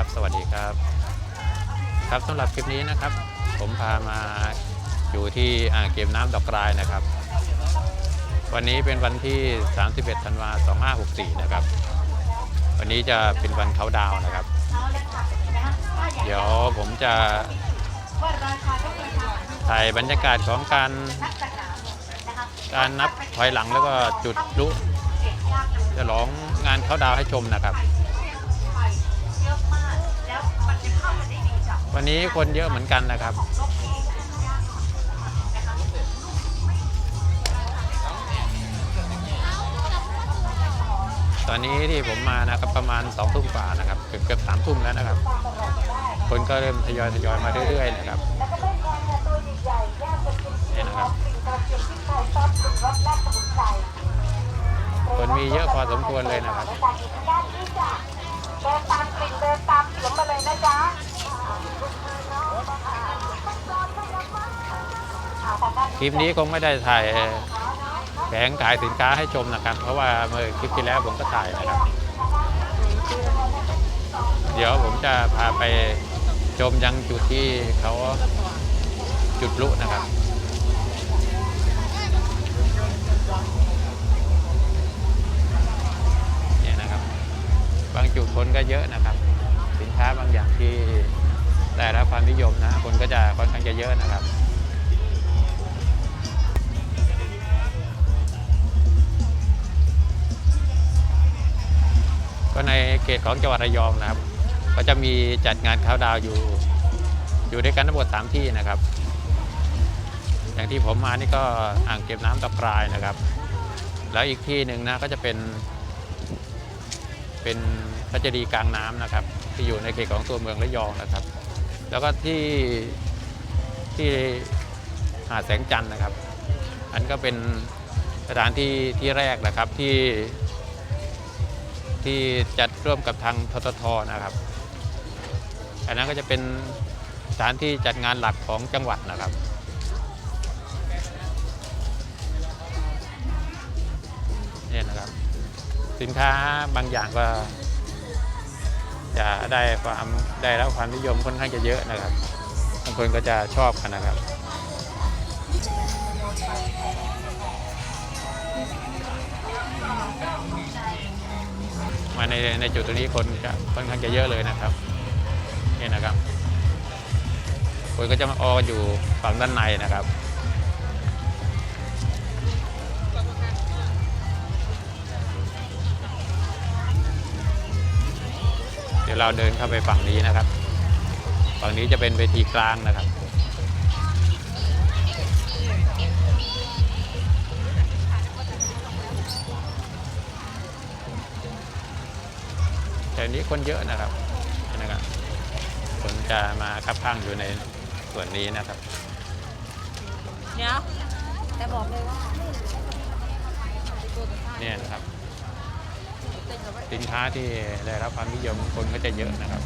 ครับ สวัสดีครับ ครับสำหรับคลิปนี้นะครับ ผมพามาอยู่ที่อ่างเก็บน้ำดอกกรายนะครับ วันนี้เป็นวันที่ 31 ธันวาคม2564 นะครับ วันนี้จะเป็นวันเขาดาวนะครับ เดี๋ยวผมจะถ่ายบรรยากาศของการการนับถอยหลังแล้วก็จุดลุฉลองงานเขาดาวให้ชมนะครับ วันนี้คนเยอะเหมือนกันนะครับ ตอนนี้ที่ผมมานะครับประมาณ2ทุ่มกว่านะครับเกือบเกือบสามทุ่มแล้วนะครับ คนก็เริ่มทยอยทยอยมาเรื่อยๆนะครับนี่นะครับคนมีเยอะพอสมควรเลยนะครับเดินตามกลิ่นเดินตามเสียงมาเลยนะ คลิปนี้คงไม่ได้ถ่ายแผงขายสินค้าให้ชมนะครับ เพราะว่าเมื่อคลิปที่แล้วผมก็ถ่ายนะครับ เดี๋ยวผมจะพาไปชมยังจุดที่เขาจุดลุนะครับเนี่ยนะครับ บางจุดคนก็เยอะนะครับ สินค้าบางอย่างที่ได้รับความนิยมนะคนก็จะค่อนข้างจะเยอะนะครับ ก็ในเขตของจังหวัดระยองนะครับ ก็จะมีจัดงานเขาน์ดาวอยู่ อยู่ด้วยกันทั้งหมดสามที่นะครับ อย่างที่ผมมานี่ก็อ่างเก็บน้ำตะปรายนะครับ แล้วอีกที่หนึ่งนะก็จะเป็น เป็นพระเจดีย์กลางน้ำนะครับ ที่อยู่ในเขตของตัวเมืองระยองนะครับ แล้วก็ที่ที่หาดแสงจันทร์นะครับ อันก็เป็นสถานที่ที่แรกนะครับที่ ที่จัดร่วมกับทางทททนะครับ อันนั้นก็จะเป็นสถานที่จัดงานหลักของจังหวัดนะครับเนี่ยนะครับ สินค้าบางอย่างก็จะได้ความได้รับความนิยมค่อนข้างจะเยอะนะครับบางคนก็จะชอบกันนะครับ มาในในจุดตรงนี้คนจะค่อนข้างจะเยอะเลยนะครับนี่นะครับคนก็จะมาอออยู่ฝั่งด้านในนะครับเดี๋ยวเราเดินเข้าไปฝั่งนี้นะครับ ฝั่งนี้จะเป็นเวทีกลางนะครับ ถวนี้คนเยอะนะครับนะครับคนจะมาคับข้างอยู่ในส่วนนี้นะครับเดี๋ยแต่บอกเลยว่าเนี่ยนะครับสินค้าที่ได้รับความนิยมคนก็จะเยอะนะครับ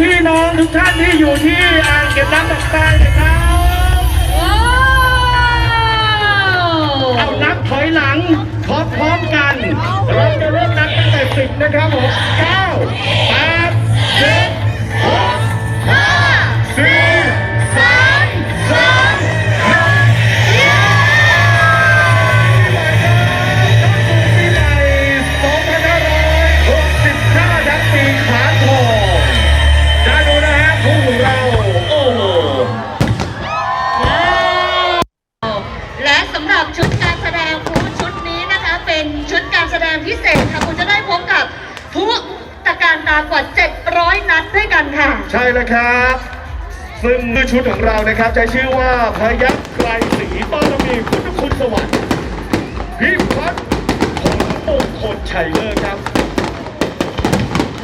พี่น้องทุกท่านที่อยู่ที่อ่างเก็บน้ำตกทรายหน่อยครับเอานับถอยหลังพร้อมๆกัน เราจะเริ่มนับตั้งแต่สิบนะครับผมเก้าแปด การแสดงพิเศษค่ะคุณจะได้พบกับทุกตะการตากว่า 700 นัดด้วยกันค่ะ ใช่แล้วครับ ซึ่งชุดของเรานะครับจะชื่อว่าพยัคฆ์ไกรศรีบารมีพุทธคุณสวัสดิ์พิพัฒน์ผลมงคลชัยเลิศครับ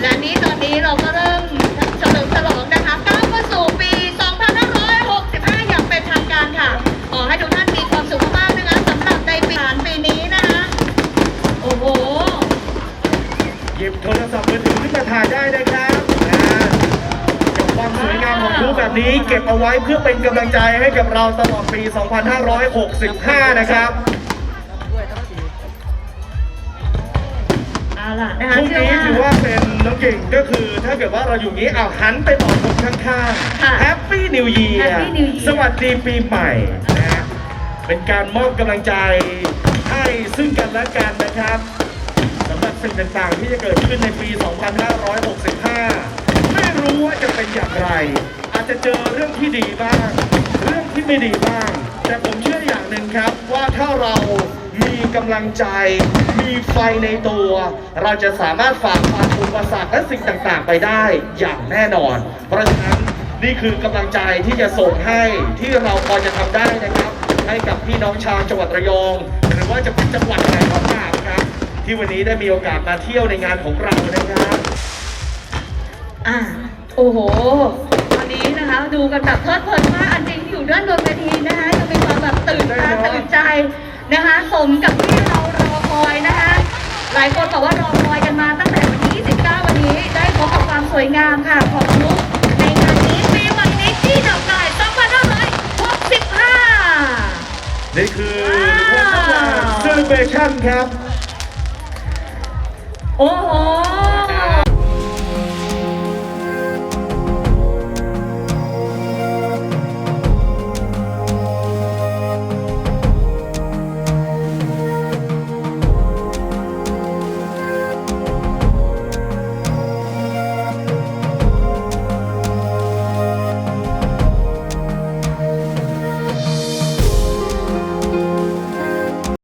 และนี้ตอนนี้เราก็เริ่มเฉลิมฉลองนะคะก้าวเข้าสู่ปี ขึ้นมาถ่ายได้นะครับนะกับความสวยงามของพลุแบบนี้เก็บเอาไว้เพื่อเป็นกำลังใจให้กับเราตลอดปี 2565 นะครับเอาล่ะนะพคะรุ่งเชื่อนี้ว่า ถือว่าเป็นน้องเก่งก็คือ ถ้าเกิดว่าเราอยู่นี้เอาหันไปบอกคนข้างค่ะๆ Happy New Year Happy New Year สวัสดีปีใหม่นะฮะเป็นการมอบกำลังใจให้ซึ่งกันและกันนะครับ สิ่งต่างๆ ที่จะเกิดขึ้นในปี 2565 ไม่รู้ว่าจะเป็นอย่างไร อาจจะเจอเรื่องที่ดีบ้าง เรื่องที่ไม่ดีบ้าง แต่ผมเชื่ออย่างหนึ่งครับ ว่าถ้าเรามีกำลังใจ มีไฟในตัว เราจะสามารถฝ่าฟันอุปสรรคและสิ่งต่างๆ ไปได้อย่างแน่นอน เพราะฉะนั้นนี่คือกำลังใจที่จะส่งให้ที่เราพอจะทำได้นะครับ ให้กับพี่น้องชาวจังหวัดระยอง หรือว่าจะเป็นจังหวัดไหนก็ตามครับ ที่วันนี้ได้มีโอกาสมาเที่ยวในงานของเรานะครับอ่าโอ้โหตอนนี้นะคะ ดูกันแบบเพลิดเพลินมากอันจริงที่อยู่ด้านบนเวทีนะคะยังมีความแบบตื่นตาตื่นใจนะคะ สมกับที่เรารอคอยนะคะ หลายคนบอกว่ารอคอยกันมาตั้งแต่วันที่29วันนี้ ได้พบกับความสวยงามค่ะของลุกในงานนี้ปีใหม่นี้ที่ดอกไม้2565นี่คือว้าวเซเลเบชันครับ โอ้โห